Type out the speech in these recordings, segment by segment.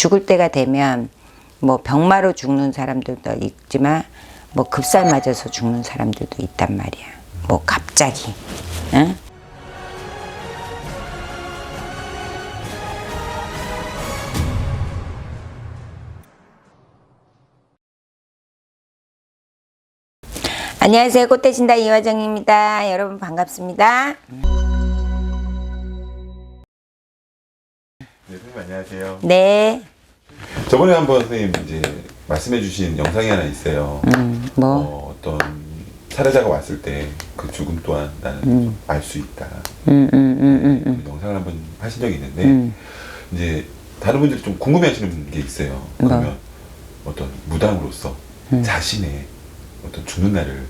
죽을 때가 되면 뭐 병마로 죽는 사람들도 있지만 뭐 급살 맞아서 죽는 사람들도 있단 말이야. 뭐 갑자기. 응? 안녕하세요. 꽃대신다 이화정입니다. 여러분 반갑습니다. 네, 선생님 안녕하세요. 네. 저번에 한번 선생님 이제 말씀해주신 영상이 하나 있어요. 음, 뭐, 어, 어떤 살해자가 왔을 때 그 죽음 또한 나는 알수 있다. 음, 음, 음, 음, 음. 그 영상을 한번 하신 적이 있는데 음. 이제 다른 분들이 좀 궁금해하시는 게 있어요. 그러면 어떤 무당으로서 음. 자신의 어떤 죽는 날을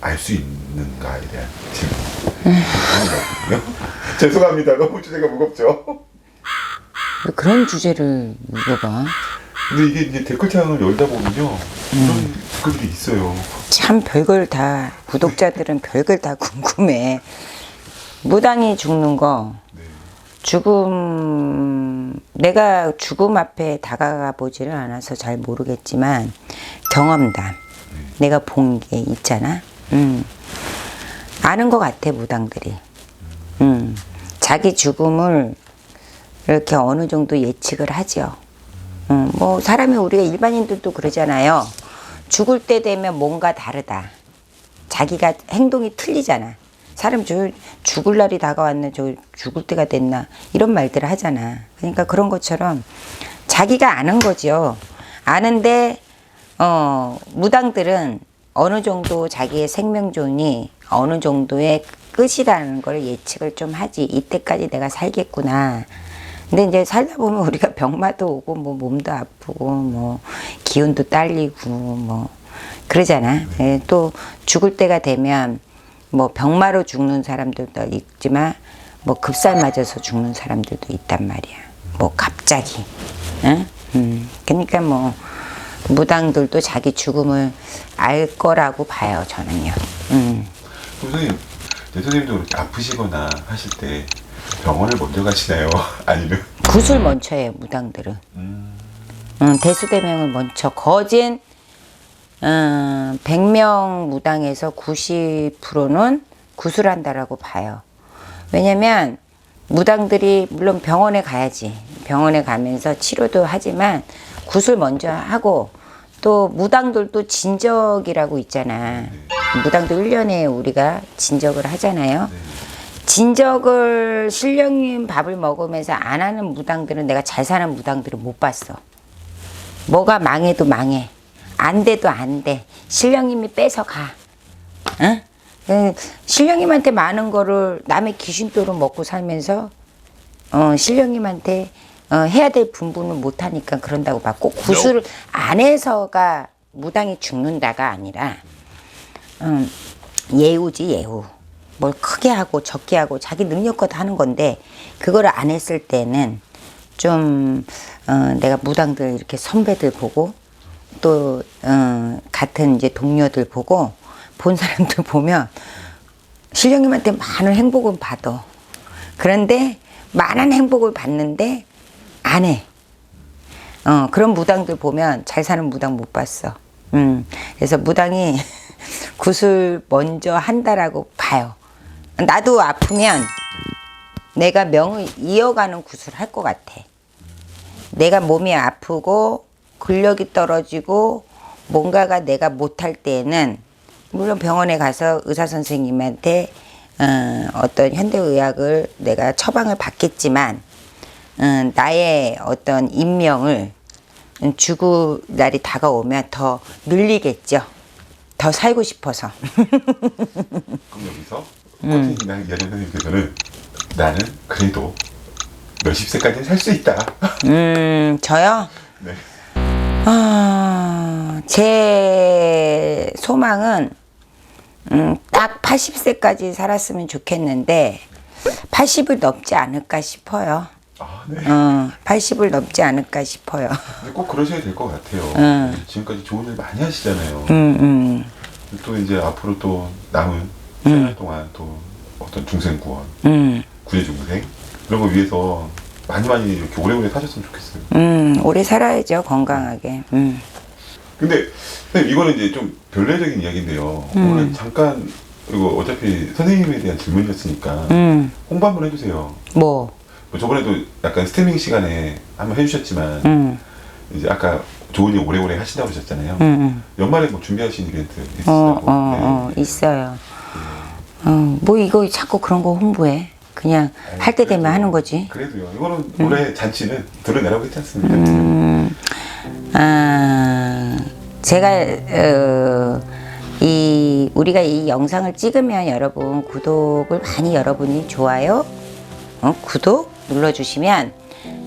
알 수 있는가에 대한 질문. 거든요 죄송합니다. 너무 주제가 무겁죠. 왜 그런 주제를 물어봐. 근데 이게 이제 댓글창을 열다 보면요. 이런 댓글들이 있어요. 참 별걸 다 구독자들은 별걸 다 궁금해. 무당이 죽는 거 네. 죽음 내가 죽음 앞에 다가가 보지를 않아서 잘 모르겠지만 경험담 내가 본 게 있잖아. 음. 아는 것 같아 무당들이. 음. 자기 죽음을 이렇게 어느 정도 예측을 하죠. 음, 뭐 사람이 우리가 일반인들도 그러잖아요. 죽을 때 되면 뭔가 다르다. 자기가 행동이 틀리잖아. 사람 저 죽을 날이 다가왔네, 저 죽을 때가 됐나 이런 말들을 하잖아. 그러니까 그런 것처럼 자기가 아는 거죠. 아는데 어 무당들은 어느 정도 자기의 생명존이 어느 정도의 끝이라는 걸 예측을 좀 하지. 이때까지 내가 살겠구나. 근데 이제 살다 보면 우리가 병마도 오고 뭐 몸도 아프고 뭐 기운도 딸리고 뭐 그러잖아. 예, 또 죽을 때가 되면 뭐 병마로 죽는 사람들도 있지만 뭐 급살 맞아서 죽는 사람들도 있단 말이야. 뭐 갑자기. 응? 음. 그러니까 뭐 무당들도 자기 죽음을 알 거라고 봐요, 저는요. 음. 선생님, 네, 선생님도 그렇게 아프시거나 하실 때 병원을 먼저 가시나요? 아니면 구슬 먼저 해요, 무당들은. 응, 대수대명을 먼저. 거진, 음, 100명 무당에서 90%는 구슬한다라고 봐요. 왜냐면, 무당들이, 물론 병원에 가야지. 병원에 가면서 치료도 하지만, 구슬 먼저 하고, 또 무당들도 진적이라고 있잖아. 무당도 1년에 우리가 진적을 하잖아요. 진적을 신령님 밥을 먹으면서 안 하는 무당들은 내가 잘 사는 무당들을 못 봤어. 뭐가 망해도 망해. 안 돼도 안 돼. 신령님이 뺏어 가. 응? 그 신령님한테 많은 거를 남의 귀신도로 먹고 살면서 어, 신령님한테 어, 해야 될 분분을 못 하니까 그런다고 봐. 꼭 구슬 안에서가 무당이 죽는다가 아니라 음, 예우지 예우. 뭘 크게 하고 적게 하고 자기 능력껏 하는 건데 그거를 안 했을 때는 좀 어, 내가 무당들 이렇게 선배들 보고 또 어, 같은 이제 동료들 보고 본 사람들 보면 신령님한테 많은 행복은 받아. 그런데 많은 행복을 받는데 안 해. 어, 그런 무당들 보면 잘 사는 무당 못 봤어. 음, 그래서 무당이 구슬 먼저 한다라고 봐요. 나도 아프면 내가 명을 이어가는 구슬 할 것 같아. 내가 몸이 아프고 근력이 떨어지고 뭔가가 내가 못할 때에는 물론 병원에 가서 의사 선생님한테 어, 어떤 현대의학을 내가 처방을 받겠지만 음, 나의 어떤 인명을 음, 죽을 날이 다가오면 더 늘리겠죠. 더 살고 싶어서. 그럼 여기서 코팅이나 이하는 선생님께서는 나는 그래도 몇십 세까지는 살수 있다. 음, 저요? 네. 아, 제 소망은 음, 딱 80세까지 살았으면 좋겠는데 80을 넘지 않을까 싶어요. 아, 네. 어, 80을 넘지 않을까 싶어요. 근데 꼭 그러셔야 될 것 같아요. 응. 지금까지 좋은 일 많이 하시잖아요. 음, 음, 또 이제 앞으로 또 남은 생활 동안 또 어떤 중생 구원, 음, 구제 중생 이런 거 위해서 많이 많이 이렇게 오래오래 사셨으면 좋겠어요. 음, 오래 살아야죠, 건강하게. 음. 근데 선생님 이거는 이제 좀 변례적인 이야기인데요. 음. 오늘 잠깐 이거 어차피 선생님에 대한 질문이었으니까 음, 홍보 한번 해주세요. 뭐, 뭐 저번에도 약간 스트리밍 시간에 한번 해주셨지만 음, 이제 아까 좋은 일 오래오래 하신다고 하셨잖아요. 음, 음. 연말에 뭐 준비하신 이벤트 어, 있으시다고? 어, 어, 있어요. 어, 뭐 이거 자꾸 그런 거 홍보해. 그냥 할 때 되면 하는 거지. 그래도요. 이거는 올해 잔치는 드러내라고 했지 않습니까? 음, 아, 제가 어, 이 우리가 이 영상을 찍으면 여러분 구독을 많이 여러분이 좋아요, 어, 구독 눌러주시면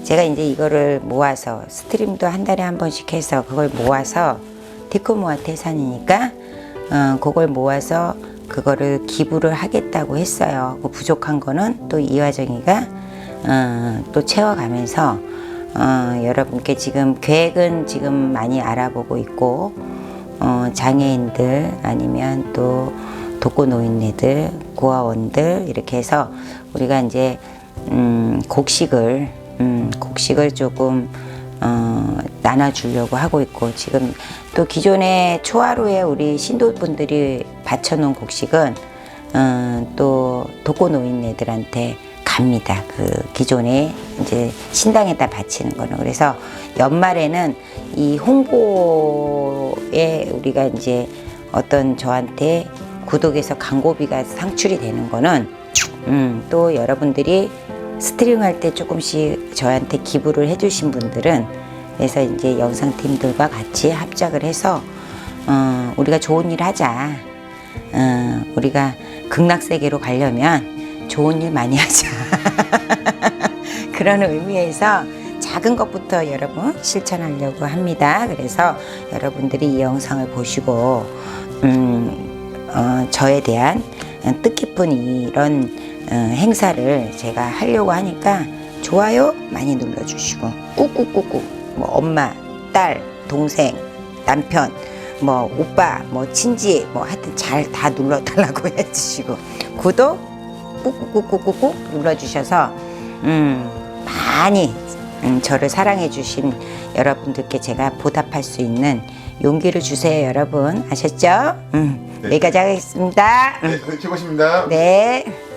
제가 이제 이거를 모아서 스트림도 한 달에 한 번씩 해서 그걸 모아서 디코모아 태산이니까 어, 그걸 모아서 그거를 기부를 하겠다고 했어요. 그 부족한 거는 또 이화정이가 어, 또 채워가면서 어, 여러분께 지금 계획은 지금 많이 알아보고 있고 어, 장애인들 아니면 또 독거노인네들 고아원들 이렇게 해서 우리가 이제 음, 곡식을 음, 곡식을 조금 어, 나눠주려고 하고 있고 지금 또 기존에 초하루에 우리 신도분들이 바쳐놓은 곡식은 어, 또 독거 노인네들한테 갑니다. 그 기존에 이제 신당에다 바치는 거는 그래서 연말에는 이 홍보에 우리가 이제 어떤 저한테 구독에서 광고비가 상출이 되는 거는 음, 또 여러분들이 스트링 할 때 조금씩 저한테 기부를 해주신 분들은 그래서 이제 영상팀들과 같이 합작을 해서 어, 우리가 좋은 일 하자. 어, 우리가 극락세계로 가려면 좋은 일 많이 하자. 그런 의미에서 작은 것부터 여러분 실천하려고 합니다. 그래서 여러분들이 이 영상을 보시고 음, 어, 저에 대한 뜻깊은 이런 어, 행사를 제가 하려고 하니까 좋아요 많이 눌러주시고 꾹꾹꾹꾹 뭐 엄마, 딸, 동생, 남편, 뭐 오빠, 뭐 친지 뭐 하여튼 잘 다 눌러달라고 해주시고 구독 꾹꾹꾹꾹꾹 눌러주셔서 음, 많이 음, 저를 사랑해 주신 여러분들께 제가 보답할 수 있는 용기를 주세요, 여러분. 아셨죠? 음, 네. 여기까지 하겠습니다. 네, 최고십니다. 네.